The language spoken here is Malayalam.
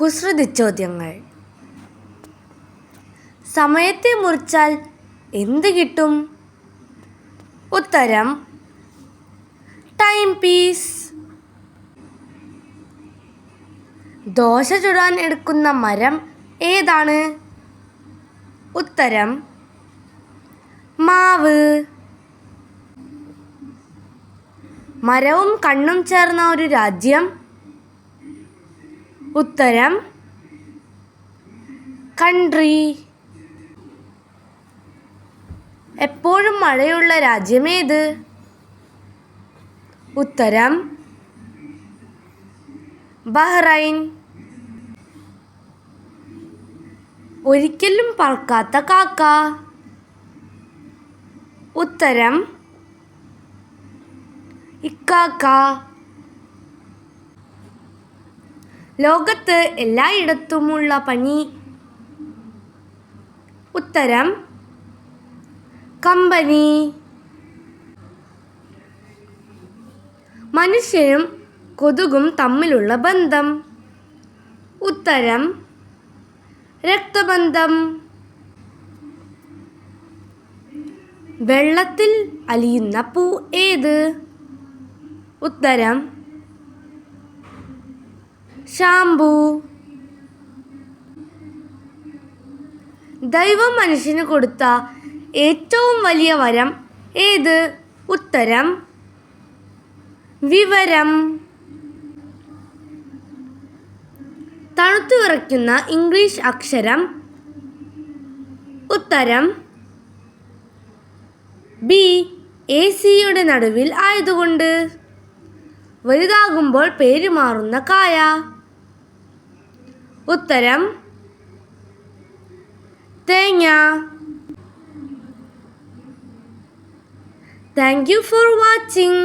കുസൃതി ചോദ്യങ്ങൾ. സമയത്തെ മുറിച്ചാൽ എന്ത് കിട്ടും? ഉത്തരം ടൈം പീസ്. ദോശ ചുടാൻ എടുക്കുന്ന മരം ഏതാണ്? ഉത്തരം മാവ്. മരവും കണ്ണും ചേർന്ന ഒരു രാജ്യം ഉത്തരം കൺട്രി എപ്പോഴും മഴയുള്ള രാജ്യമേത് ഉത്തരം ബഹ്റൈൻ. ഒരിക്കലും പറക്കാത്ത കാക്ക. ഉത്തരം ഇക്കാക്ക. ലോകത്ത് എല്ലായിടത്തുമുള്ള പനി ഉത്തരം കമ്പനി. മനുഷ്യനും കൊതുകും തമ്മിലുള്ള ബന്ധം. ഉത്തരം രക്തബന്ധം. വെള്ളത്തിൽ അലിയുന്ന പൂ ഏത്? ഉത്തരം ഷാംപൂ. ദൈവം മനുഷ്യന് കൊടുത്ത ഏറ്റവും വലിയ വരം ഏത്? ഉത്തരം. വിവരം. തണുത്തു വിറയ്ക്കുന്ന ഇംഗ്ലീഷ് അക്ഷരം. ഉത്തരം. ബി എ സിയുടെ നടുവിൽ ആയതുകൊണ്ട്. വലുതാകുമ്പോൾ പേര് മാറുന്ന കായ. ഉത്തരം തേങ്ങ. Thank you for watching